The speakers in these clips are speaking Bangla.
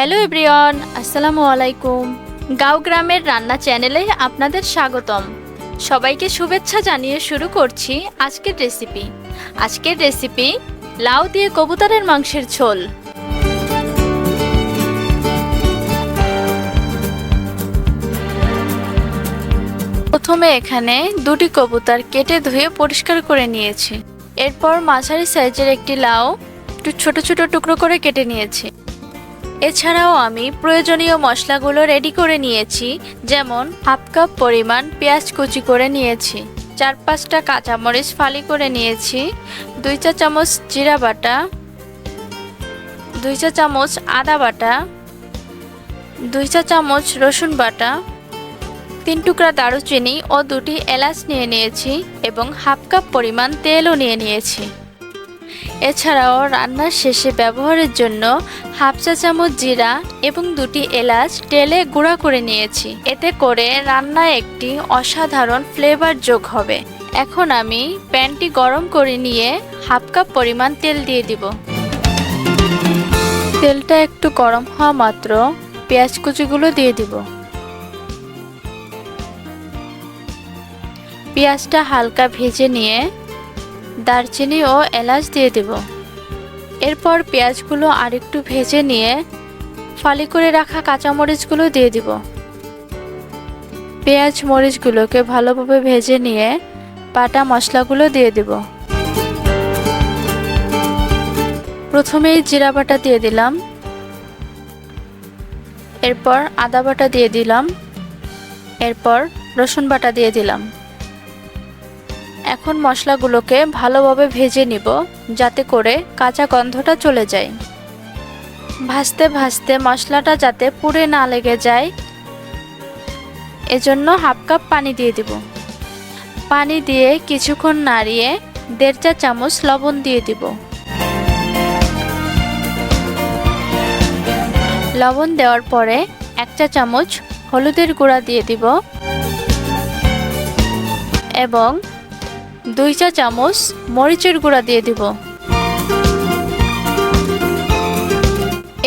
হ্যালো এভরিওয়ান, আসসালামু আলাইকুম। গাঁও গ্রামের রান্না চ্যানেলে আপনাদের স্বাগতম। সবাইকে শুভেচ্ছা জানিয়ে শুরু করছি আজকের রেসিপি। আজকের রেসিপি, লাউ দিয়ে কবুতরের মাংসের ঝোল। প্রথমে এখানে দুটি কবুতর কেটে ধুয়ে পরিষ্কার করে নিয়েছি। এরপর মাঝারি সাইজের একটি লাউ একটু ছোট ছোট টুকরো করে কেটে নিয়েছি। এছাড়াও আমি প্রয়োজনীয় মশলাগুলো রেডি করে নিয়েছি, যেমন হাফ কাপ পরিমাণ পেঁয়াজ কুচি করে নিয়েছি, চার পাঁচটা কাঁচামরিচ ফালি করে নিয়েছি, দুই চা চামচ জিরা বাটা, দুই চা চামচ আদা বাটা, দুই চা চামচ রসুন বাটা, তিন টুকরা দারুচিনি ও দুটি এলাচ নিয়ে নিয়েছি এবং হাফ কাপ পরিমাণ তেলও নিয়ে নিয়েছি। এছাড়াও রান্নার শেষে ব্যবহারের জন্য হাফ চা চামচ জিরা এবং দুটি এলাচ তেলে গুঁড়া করে নিয়েছি। এতে করে রান্নায় একটি অসাধারণ ফ্লেভার যোগ হবে। এখন আমি প্যানটি গরম করে নিয়ে হাফ কাপ পরিমাণ তেল দিয়ে দিব। তেলটা একটু গরম হওয়া মাত্র পেঁয়াজ কুচিগুলো দিয়ে দিব। পেঁয়াজটা হালকা ভেজে নিয়ে দারচিনি ও এলাচ দিয়ে দেব। এরপর পেঁয়াজগুলো আরেকটু ভেজে নিয়ে ফালি করে রাখা কাঁচামরিচগুলো দিয়ে দিব। পেঁয়াজ মরিচগুলোকে ভালোভাবে ভেজে নিয়ে বাটা মশলাগুলো দিয়ে দেব। প্রথমেই জিরা বাটা দিয়ে দিলাম। এরপর আদা বাটা দিয়ে দিলাম। এরপর রসুন বাটা দিয়ে দিলাম। এখন মশলাগুলোকে ভালোভাবে ভেজে নিব, যাতে করে কাঁচা গন্ধটা চলে যায়। ভাজতে ভাজতে মশলাটা যাতে পুড়ে না লেগে যায়, এজন্য হাফ কাপ পানি দিয়ে দিব। পানি দিয়ে কিছুক্ষণ নাড়িয়ে দেড় চা চামচ লবণ দিয়ে দিব। লবণ দেওয়ার পরে এক চা চামচ হলুদের গুঁড়া দিয়ে দিব এবং দুই চা চামচ মরিচের গুঁড়া দিয়ে দিব।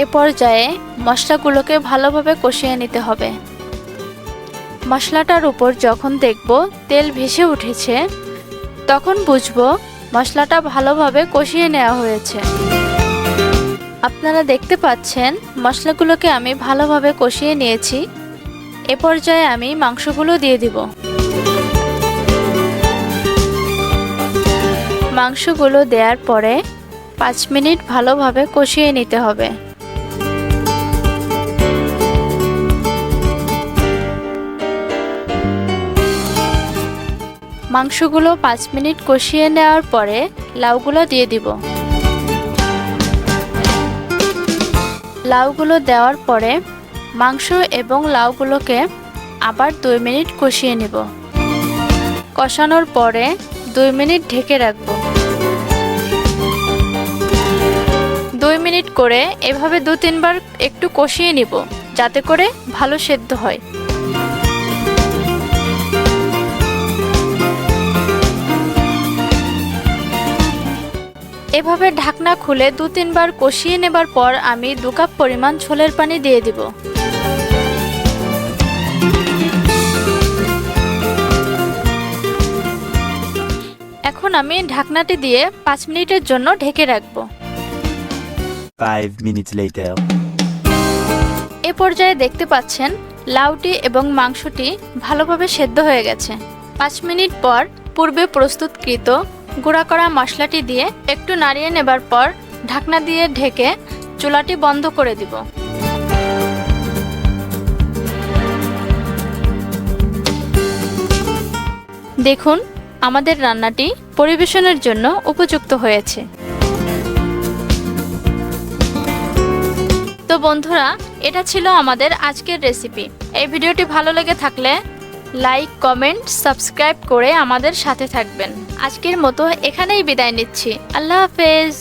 এ পর্যায়ে মশলাগুলোকে ভালোভাবে কষিয়ে নিতে হবে। মশলাটার উপর যখন দেখব তেল ভেসে উঠেছে, তখন বুঝব মশলাটা ভালোভাবে কষিয়ে নেওয়া হয়েছে। আপনারা দেখতে পাচ্ছেন মশলাগুলোকে আমি ভালোভাবে কষিয়ে নিয়েছি। এ পর্যায়ে আমি মাংসগুলো দিয়ে দিব। মাংসগুলো দেওয়ার পরে পাঁচ মিনিট ভালোভাবে কষিয়ে নিতে হবে। মাংসগুলো পাঁচ মিনিট কষিয়ে নেওয়ার পরে লাউগুলো দিয়ে দিব। লাউগুলো দেওয়ার পরে মাংস এবং লাউগুলোকে আবার দুই মিনিট কষিয়ে নিব। কষানোর পরে দুই মিনিট ঢেকে রাখব। মিনিট করে এভাবে দু তিনবার একটু কষিয়ে নিব, যাতে করে ভালো সেদ্ধ হয়। এভাবে ঢাকনা খুলে দু তিনবার কষিয়ে নেবার পর আমি দু কাপ পরিমাণ ঝোলের পানি দিয়ে দিব। এখন আমি ঢাকনাটি দিয়ে পাঁচ মিনিটের জন্য ঢেকে রাখব। Five minutes later. এ পর্যায়ে দেখতে পাচ্ছেন লাউটি এবং মাংসটি ভালোভাবে সেদ্ধ হয়ে গেছে। পাঁচ মিনিট পর পূর্বে প্রস্তুতকৃত গুঁড়া করা মশলাটি দিয়ে একটু নাড়িয়ে নেবার পর ঢাকনা দিয়ে ঢেকে চুলাটি বন্ধ করে দিব। দেখুন, আমাদের রান্নাটি পরিবেশনের জন্য উপযুক্ত হয়েছে। তো বন্ধুরা, এটা ছিল আমাদের আজকের রেসিপি এই ভিডিওটি ভালো লেগে থাকলে লাইক কমেন্ট সাবস্ক্রাইব করে আমাদের সাথে থাকবেন। আজকের মতো এখানেই বিদায় নিচ্ছি। আল্লাহ হাফেজ।